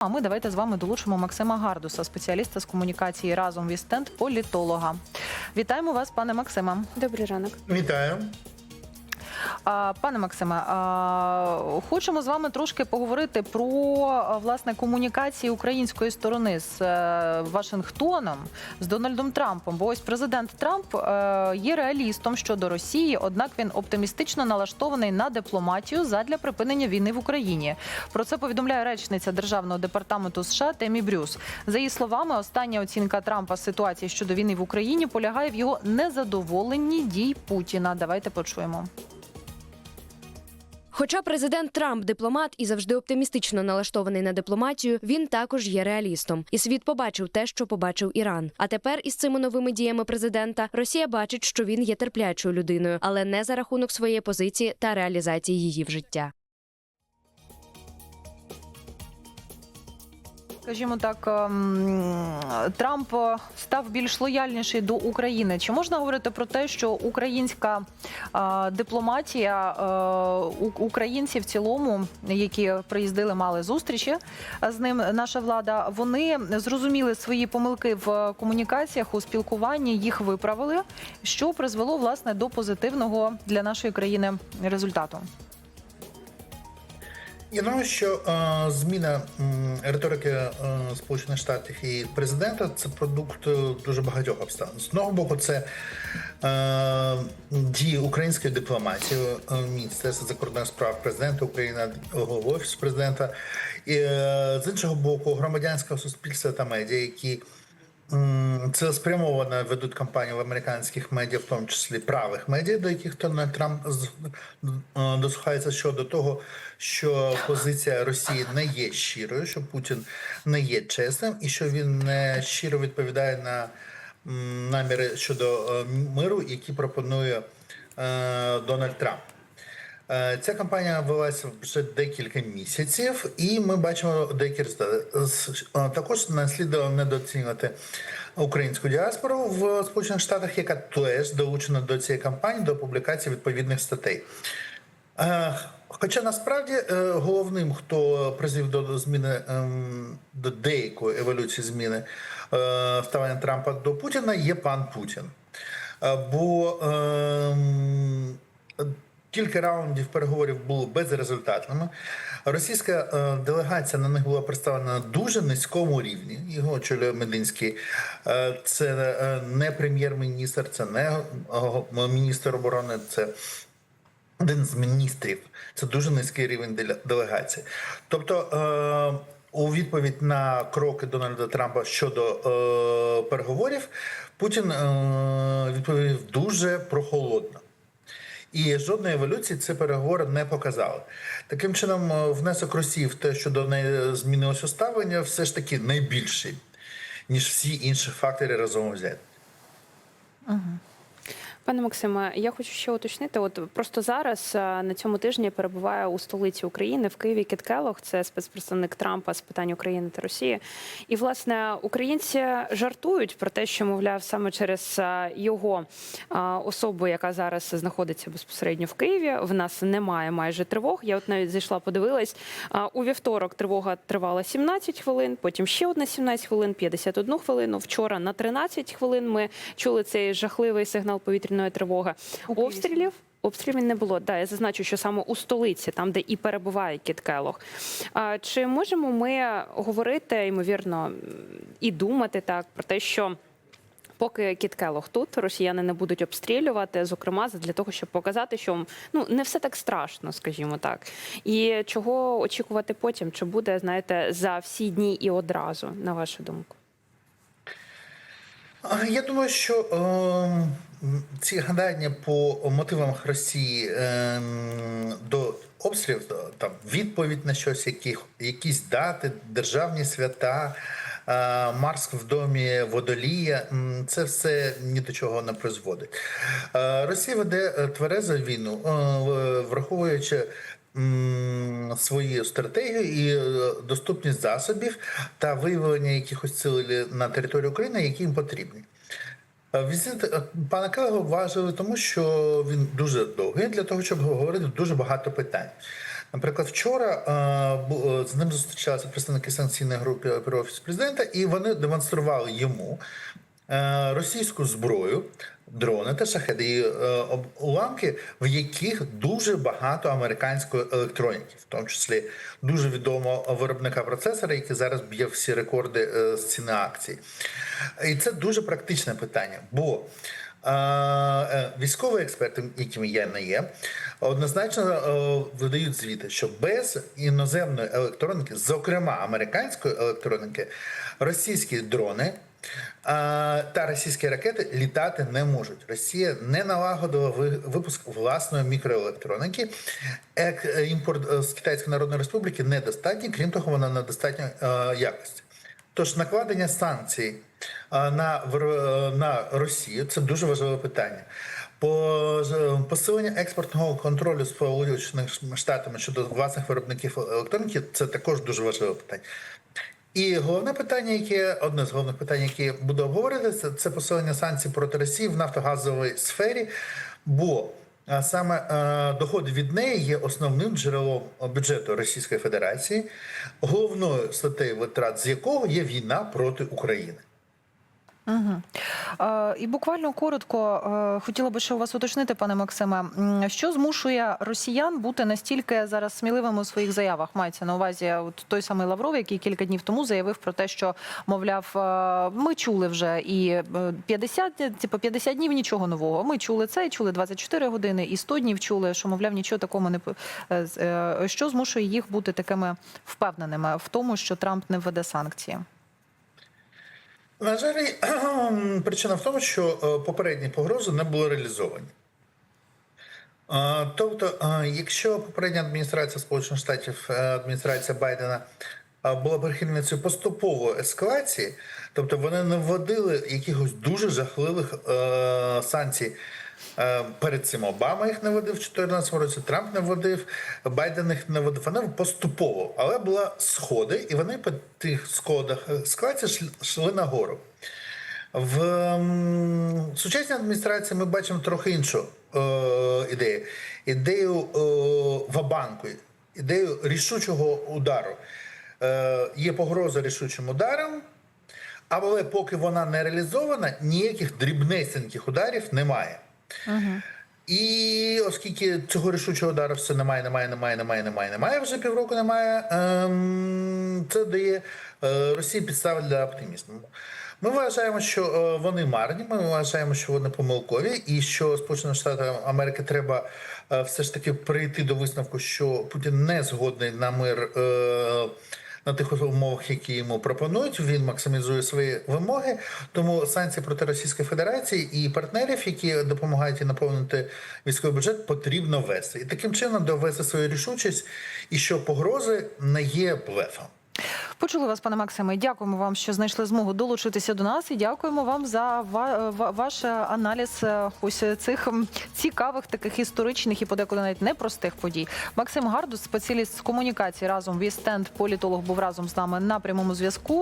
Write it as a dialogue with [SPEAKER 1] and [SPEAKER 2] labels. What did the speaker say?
[SPEAKER 1] А ми давайте з вами долучимо Максима Гардуса, спеціаліста з комунікації разом Вістенд, політолога. Вітаємо вас, пане Максима.
[SPEAKER 2] Добрий ранок.
[SPEAKER 3] Вітаю.
[SPEAKER 1] Пане Максиме, хочемо з вами трошки поговорити про власне комунікації української сторони з е, Вашингтоном, з Дональдом Трампом. Бо ось президент Трамп е, є реалістом щодо Росії, однак він оптимістично налаштований на дипломатію задля припинення війни в Україні. Про це повідомляє речниця державного департаменту США Темі Брюс. За її словами, остання оцінка Трампа ситуації щодо війни в Україні полягає в його незадоволенні дій Путіна. Давайте почуємо.
[SPEAKER 2] Хоча президент Трамп дипломат і завжди оптимістично налаштований на дипломатію, він також є реалістом. І світ побачив те, що побачив Іран. А тепер із цими новими діями президента Росія бачить, що він є терплячою людиною, але не за рахунок своєї позиції та реалізації її в життя.
[SPEAKER 1] Скажімо так, ем, Трамп е, став більш лояльніший до України. Чи можна говорити про те, що українська е, дипломатія, е, українці в цілому, які приїздили, мали зустрічі з ним, наша влада, вони зрозуміли свої помилки в комунікаціях у спілкуванні, їх виправили, що призвело власне до позитивного для нашої країни результату?
[SPEAKER 3] Я думаю, що е, зміна м, риторики е, Сполучених Штатів і президента це продукт е, дуже багатьох обставин. З одного боку, це е, дії української дипломатії, е, Міністерства закордонних справ президента України, офісу президента, і е, з іншого боку, громадянського суспільства та медіа, які М, Цілеспрямовано ведуть кампанію в американських медіа, в тому числі правих медіа, до яких Дональд Трамп е, дослухається щодо того, що позиція Росії не є щирою, що Путін не є чесним, і що він не щиро відповідає на наміри щодо е, миру, які пропонує е, Дональд Трамп. Е, Ця кампанія велася вже декілька місяців, і ми бачимо деякі результати. Е, Також не недооцінювати українську діаспору в Сполучених Штатах, яка теж долучена до цієї кампанії до публікації відповідних статей. Е, Хоча насправді головним, хто призвів до зміни ем, до деякої еволюції зміни ставлення Трампа до Путіна, є пан Путін. Бо ем, Кілька раундів переговорів було безрезультатними. Російська е, делегація на них була представлена на дуже низькому рівні. Його очолює Мединський. Е, це е, не прем'єр-міністр, це не міністр оборони, це один з міністрів. Це дуже низький рівень делегації. Тобто, у відповідь на кроки Дональда Трампа щодо переговорів, Путін відповів дуже прохолодно. І жодної еволюції ці переговори не показали. Таким чином, е, внесок Росії в те, що до неї змінилося ставлення, все ж таки найбільший, ніж всі інші фактори разом взяти.
[SPEAKER 4] Пане Максиме, я хочу ще уточнити. От просто зараз е, на цьому тижні перебуває у столиці України в Києві Кіт Келлог, це спецпредставник Трампа з питань України та Росії. І власне українці жартують про те, що мовляв саме через е, його е, особу, яка зараз знаходиться безпосередньо в Києві. В нас немає майже тривог. Я от навіть зайшла, подивилась. У вівторок тривога тривала 17 хвилин, потім ще одна 17 хвилин, 51 хвилину. Вчора на 13 хвилин ми чули цей жахливий сигнал повітряної тривоги.
[SPEAKER 1] У
[SPEAKER 4] Обстрілів. Обстрілів не було. Да, я зазначу, що саме у столиці, там де і перебуває Кіт Келлог. А чи можемо ми говорити ймовірно і думати так про те, що поки Кіт Келлог тут росіяни не будуть обстрілювати, зокрема для того, щоб показати, що ну не все так страшно, скажімо так. І чого очікувати потім? Чи буде знаєте за всі дні і одразу, на вашу думку?
[SPEAKER 3] Я думаю, що е, ці гадання по мотивам Росії е, до обстрілів, там відповідь на щось, яких, якісь дати, державні свята, е, Марс в домі водолія, це все ні до чого не призводить. Е, Росія веде е, тверезу війну, е, враховуючи свою стратегію і е, доступність засобів та виявлення якихось цілей на території України, які їм потрібні. Е, Візит е, пана Келега важливий, тому що він дуже довгий для того, щоб говорити дуже багато питань. Наприклад, вчора е, з ним зустрічалися представники санкційної групи про офіс президента, і вони демонстрували йому російську зброю, дрони та шахеди е, уламки, в яких дуже багато американської електроніки, в тому числі дуже відомого виробника процесора, який зараз б'є всі рекорди е, з ціни акцій. І це дуже практичне питання, бо е, е, військові експерти, якими я не є, однозначно е, видають звіти, що без іноземної електроніки, зокрема американської електроніки, російські дрони. Та російські ракети літати не можуть. Росія не налагодила випуск власної мікроелектроніки. Е, Імпорт е, з Китайської Народної Республіки недостатній, крім того, вона недостатньої е, якості. Тож накладення санкцій на, на Росію це дуже важливе питання. По посилення експортного контролю Сполучених Штатами щодо власних виробників електроніки це також дуже важливе питання. І головне питання, яке одне з головних питань, які буду обговорити, це, це посилення санкцій проти Росії в нафтогазовій сфері, бо саме е, доходи від неї є основним джерелом бюджету Російської Федерації, головною статтею витрат з якого є війна проти України.
[SPEAKER 1] Е, і буквально коротко е, хотіла би ще у вас уточнити, пане Максиме, що змушує росіян бути настільки зараз сміливими у своїх заявах? Мається на увазі от той самий Лавров, який кілька днів тому заявив про те, що мовляв, е, ми чули вже і е, 50, типу 50 днів нічого нового. Ми чули це, і чули 24 години, і 100 днів чули, що мовляв нічого такого не е, е, що змушує їх бути такими впевненими в тому, що Трамп не введе санкції.
[SPEAKER 3] На жаль, причина в тому, що е, попередні погрози не були реалізовані. Тобто, якщо попередня адміністрація Сполучених Штатів, е, адміністрація Байдена була прихильницею поступової ескалації, тобто вони не вводили якихось дуже жахливих е, санкцій. Е, Перед цим Обама їх не вводив в 2014 році, Трамп не вводив, Байден їх не вводив. Вони поступово, але були сходи, і вони по тих сходах ескалації йшли- йшли нагору. В сучасній адміністрації ми бачимо трохи іншу е, ідею. Ідею е, вабанку, ідею рішучого удару. Е, є погроза рішучим ударом, але поки вона не реалізована, ніяких дрібнесеньких ударів немає. І оскільки цього рішучого удару все немає, немає, немає, немає, немає, немає, вже півроку немає, ем, це дає е, Росії підстави для оптимізму. Ми вважаємо, що е, вони марні, ми вважаємо, що вони помилкові, і що Сполученим Штатам Америки треба е, все ж таки прийти до висновку, що Путін не згодний на мир. Е, на тих умовах, які йому пропонують, він максимізує свої вимоги. Тому санкції проти Російської Федерації і партнерів, які допомагають їй наповнити військовий бюджет, потрібно ввести і таким чином довести свою рішучість, і що погрози не є блефом.
[SPEAKER 1] Почули вас, пане Максиме. Дякуємо вам, що знайшли змогу долучитися до нас, і дякуємо вам за ва- ва- ваш аналіз е, ось цих цікавих, таких історичних і подекуди навіть непростих подій. Максим Гардус, спеціаліст з комунікації разом вістенд, політолог, був разом з нами на прямому зв'язку.